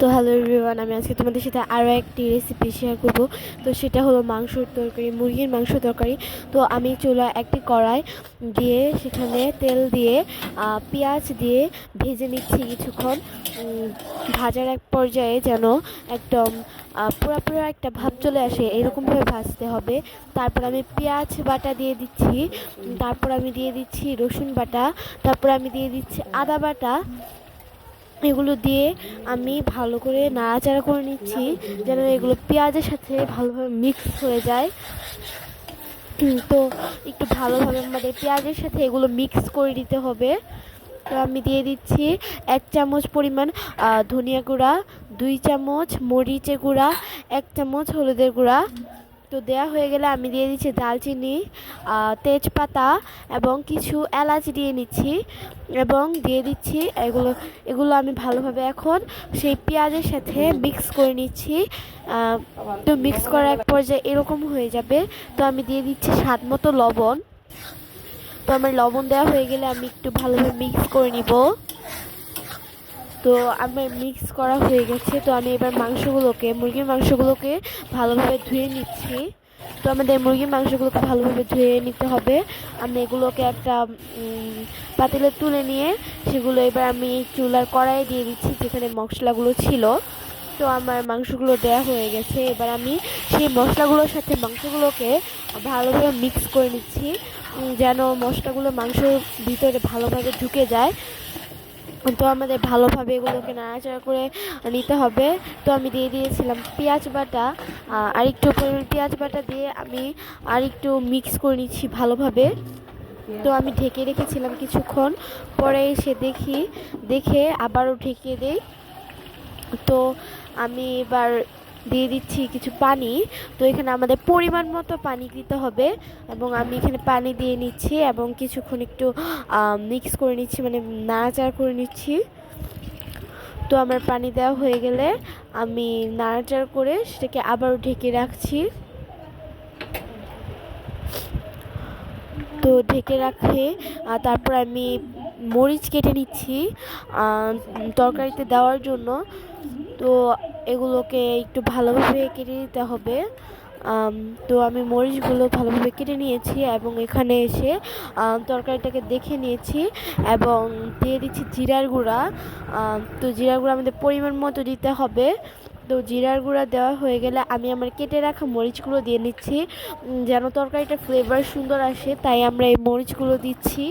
তো hello everyone আমি আজকে তোমাদের সাথে আরও একটি রেসিপি শেয়ার করব। তো সেটা হলো মাংসর তরকারি, মুরগির মাংস তরকারি। তো আমি চুলা একটি কড়াই দিয়ে সেখানে তেল দিয়ে পেঁয়াজ দিয়ে ভেজে নিচ্ছি কিছুক্ষণ। ভাজার এক পর্যায়ে যেন একদম পুরোপুরি একটা ভাব চলে আসে এরকমভাবে ভাজতে হবে। তারপর আমি পেঁয়াজ বাটা দিয়ে দিচ্ছি। তারপর আমি দিয়ে দিচ্ছি রসুন বাটা। তারপর আমি দিয়ে দিচ্ছি আদা বাটা। এগুলো দিয়ে আমি ভালো করে নাড়াচাড়া করে নিচ্ছি, যেন এগুলো পেঁয়াজের সাথে ভালোভাবে মিক্স হয়ে যায়। তো একটু ভালোভাবে আমাদের পেঁয়াজের সাথে এগুলো মিক্স করে দিতে হবে। তো আমি দিয়ে দিচ্ছি এক চামচ পরিমাণ ধনিয়া গুঁড়া, দুই চামচ মরিচের গুঁড়া, এক চামচ হলুদের গুঁড়া। তো দেয়া হয়ে গেলে আমি দিয়ে দিচ্ছি দালচিনি তেজপাতা এবং কিছু এলাচ দিয়ে নিচ্ছি এবং দিয়ে দিচ্ছি এগুলো এগুলো আমি ভালোভাবে এখন সেই পেঁয়াজের সাথে মিক্স করে নিচ্ছি। তো মিক্স করার এক পর্যায়ে এরকম হয়ে যাবে। তো আমি দিয়ে দিচ্ছি স্বাদ মতো লবণ। তো আমার লবণ দেওয়া হয়ে গেলে আমি একটু ভালোভাবে মিক্স করে নিব। তো আমার মিক্স করা হয়ে গেছে। তো আমি এবার মাংসগুলোকে, মুরগির মাংসগুলোকে ভালোভাবে ধুয়ে নিচ্ছি। তো আমাদের মুরগির মাংসগুলোকে ভালোভাবে ধুয়ে নিতে হবে। আমি এগুলোকে একটা পাতিলে তুলে নিয়ে সেগুলো এবার আমি চুলার কড়াইয়ে দিয়ে দিচ্ছি যেখানে মশলাগুলো ছিল। তো আমার মাংসগুলো দেয়া হয়ে গেছে। এবার আমি সেই মশলাগুলোর সাথে মাংসগুলোকে ভালোভাবে মিক্স করে নিচ্ছি। যেন মশলাগুলো মাংসের ভিতরে ভালোভাবে ঢুকে যায়। তো আমাদের ভালোভাবে এগুলোকে নাড়াচাড়া করে নিতে হবে। তো আমি দিয়ে দিয়েছিলাম পেঁয়াজ বাটা। আর একটু পেঁয়াজ বাটা দিয়ে আমি আর একটু মিক্স করে নিচ্ছি ভালোভাবে। তো আমি ঢেকে রেখেছিলাম কিছুক্ষণ। পরে এসে দেখি, দেখে আবারও ঢেকে দেই। তো আমি এবার দিয়ে দিচ্ছি কিছু পানি। তো এখানে আমাদের পরিমাণ মতো পানি দিতে হবে এবং আমি এখানে পানি দিয়ে নিচ্ছি এবং কিছুক্ষণ একটু মিক্স করে নিচ্ছি মানে নাড়াচাড়া করে নিচ্ছি। তো আমার পানি দেওয়া হয়ে গেলে আমি নাড়াচাড়া করে সেটাকে আবারও ঢেকে রাখছি। তো ঢেকে রাখে তারপর আমি মরিচ কেটে নিচ্ছি তরকারিতে দেওয়ার জন্য। তো এগুলোকে একটু ভালোভাবে কেটে নিতে হবে। তো আমি মরিচগুলো ভালোভাবে কেটে নিয়েছি এবং এখানে এসে তরকারিটাকে দেখে নিয়েছি এবং দিয়ে দিচ্ছি জিরার গুঁড়া। তো জিরার গুঁড়া আমাদের পরিমাণ মতো দিতে হবে। তো জিরার গুঁড়া দেওয়া হয়ে গেলে আমি আমার কেটে রাখা মরিচগুলো দিয়ে নিচ্ছি। যেন তরকারিটা ফ্লেভার সুন্দর আসে, তাই আমরা এই মরিচগুলো দিচ্ছি।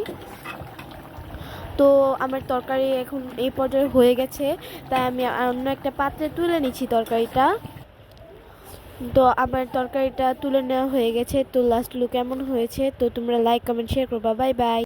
তো আমার তরকারি এখন এই পর্যায়ে হয়ে গেছে, তাই আমি অন্য একটা পাত্রে তুলে নিচ্ছি তরকারিটা। তো আমার তরকারিটা তুলে নেওয়া হয়ে গেছে, তো লাস্ট লুক কেমন হয়েছে, তো তোমরা লাইক কমেন্ট শেয়ার করবা বাই বাই